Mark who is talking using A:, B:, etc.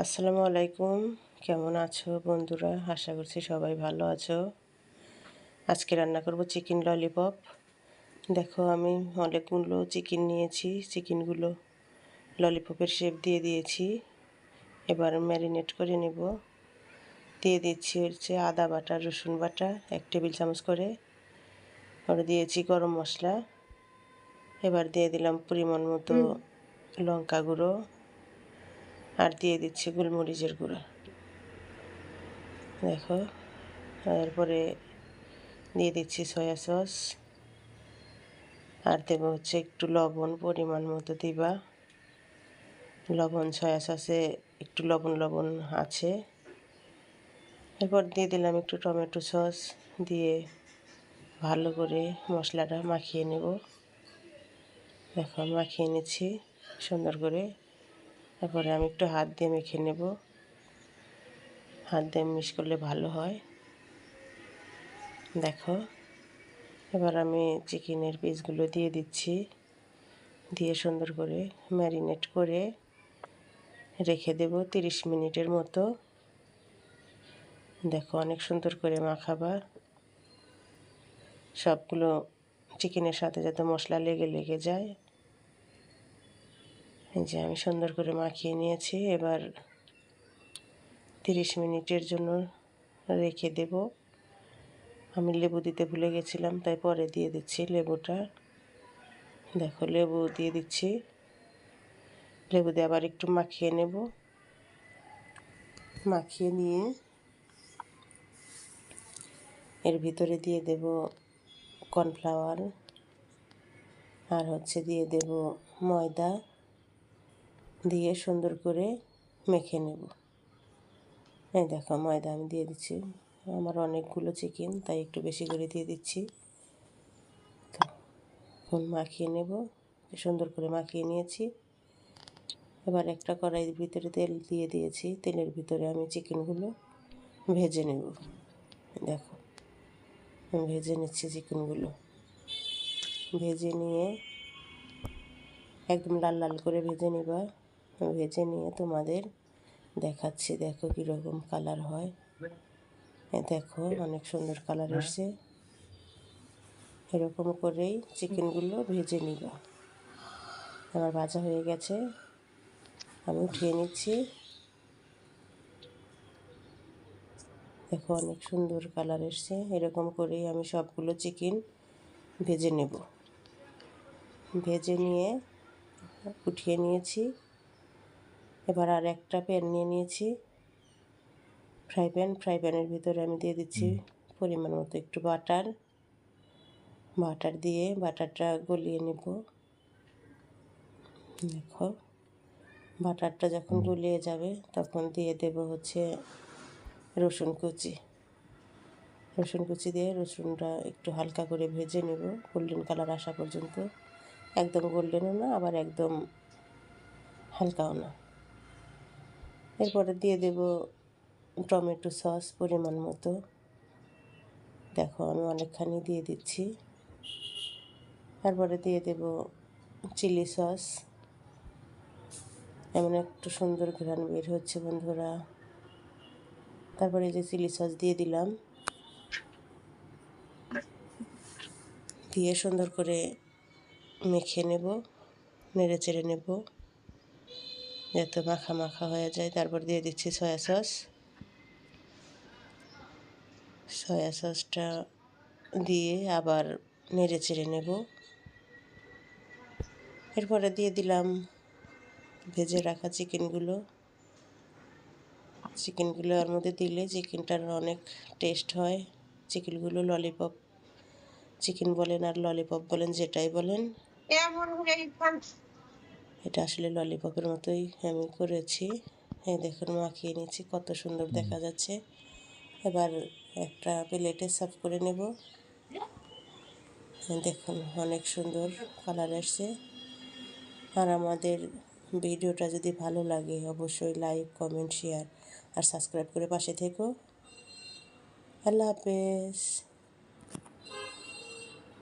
A: আসসালামু আলাইকুম। কেমন আছো বন্ধুরা? আশা করছি সবাই ভালো আছো। আজকে রান্না করব চিকেন ললিপপ। দেখো আমি অনেকগুলো চিকেন নিয়েছি। চিকেনগুলো ললিপপের শেপ দিয়ে দিয়েছি। এবার ম্যারিনেট করে নেব। দিয়ে দিচ্ছি হচ্ছে আদা বাটা রসুন বাটা এক টেবিল চামচ করে। ওটা দিয়েছি গরম মশলা। এবার দিয়ে দিলাম পরিমাণ মতো লঙ্কা গুঁড়ো। আর দিয়ে দিচ্ছি গোলমরিচের গুঁড়া। দেখো, তারপরে দিয়ে দিচ্ছি সয়া সস। আর দেবো হচ্ছে একটু লবণ, পরিমাণ মতো দিবা। লবণ, সয়া সসে একটু লবণ লবণ আছে। এরপর দিয়ে দিলাম একটু টমেটো সস। দিয়ে ভালো করে মশলাটা মাখিয়ে নেব। দেখো, মাখিয়ে নিচ্ছি সুন্দর করে। তারপরে আমি একটু হাত দিয়ে মেখে নেব। হাত দিয়ে মিশ করলে ভালো হয়। দেখো, এবার আমি চিকেনের পিসগুলো দিয়ে দিচ্ছি। দিয়ে সুন্দর করে ম্যারিনেট করে রেখে দেব তিরিশ মিনিটের মতো। দেখো, অনেক সুন্দর করে মাখাবা। সবগুলো চিকেনের সাথে যাতে মশলা লেগে লেগে যায়। যে আমি সুন্দর করে মাখিয়ে নিয়েছি। এবার তিরিশ মিনিটের জন্য রেখে দেব। আমি লেবু দিতে ভুলে গেছিলাম, তাই পরে দিয়ে দিচ্ছি লেবুটা। দেখো, লেবু দিয়ে দিচ্ছি। লেবু দিয়ে আবার একটু মাখিয়ে নেব। মাখিয়ে নিয়ে এর ভিতরে দিয়ে দেব কর্নফ্লাওয়ার। আর হচ্ছে দিয়ে দেব ময়দা। দিয়ে সুন্দর করে মেখে নেব। এই দেখো ময়দা আমি দিয়ে দিচ্ছি। আমার অনেকগুলো চিকেন তাই একটু বেশি করে দিয়ে দিচ্ছি। এখন মাখিয়ে নেব। সুন্দর করে মাখিয়ে নিয়েছি। এবার একটা কড়াইয়ের ভিতরে তেল দিয়ে দিয়েছি। তেলের ভিতরে আমি চিকেনগুলো ভেজে নেব। দেখো ভেজে নিচ্ছি চিকেনগুলো ভেজে নিয়ে একদম লাল লাল করে ভেজে নেবা। ভেজে নিয়ে তোমাদের দেখাচ্ছি। দেখো কীরকম কালার হয়। দেখো, অনেক সুন্দর কালার এসছে। এরকম করেই চিকেনগুলো ভেজে নিবা। আমার ভাজা হয়ে গেছে। আমি উঠিয়ে নিচ্ছি। দেখো অনেক সুন্দর কালার এসছে। এরকম করেই আমি সবগুলো চিকেন ভেজে নেব। ভেজে নিয়ে উঠিয়ে নিয়েছি। এবার আর একটা প্যান নিয়ে নিয়েছি। ফ্রাই প্যান ফ্রাই প্যানের ভিতরে আমি দিয়ে দিচ্ছি পরিমাণ মতো একটু বাটার বাটার দিয়ে বাটারটা গলিয়ে নেব। দেখো বাটারটা যখন গলিয়ে যাবে তখন দিয়ে দেব হচ্ছে রসুন কুচি। রসুন কুচি দিয়ে রসুনটা একটু হালকা করে ভেজে নেব গোল্ডেন কালার আসা পর্যন্ত। একদম গোল্ডেনও না আবার একদম হালকাও না। এরপরে দিয়ে দেব টমেটো সস পরিমাণ মতো। দেখো, আমি অনেকখানি দিয়ে দিচ্ছি। তারপরে দিয়ে দেব চিলি সস। এমন একটু সুন্দর ঘ্রাণ বের হচ্ছে, বন্ধুরা। তারপরে যে চিলি সস দিয়ে দিলাম। দিয়ে সুন্দর করে মেখে নেব, নেড়ে চেড়ে নেব। যাতে মাখা মাখা হয়ে যায়। তারপর দিয়ে দিচ্ছি সয়া সস সয়া সসটা দিয়ে আবার নেড়ে চেড়ে নেব। এরপরে দিয়ে দিলাম ভেজে রাখা চিকেনগুলো। চিকেনগুলো ওর মধ্যে দিলে চিকেনটার অনেক টেস্ট হয়। চিকেনগুলো ললিপপ চিকেন বলেন আর ললিপপ বলেন, যেটাই বলেন। এটা আসলে ললিপপের মতোই আমি করেছি। এই দেখুন মাখিয়ে নিচ্ছি কত সুন্দর দেখা যাচ্ছে। এবার একটা প্লেটে সার্ভ করে নেব। দেখুন অনেক সুন্দর কালার আসছে। আর আমাদের ভিডিওটা যদি ভালো লাগে অবশ্যই লাইক কমেন্ট শেয়ার আর সাবস্ক্রাইব করে পাশে থেকো। আল্লাহ হাফেজ।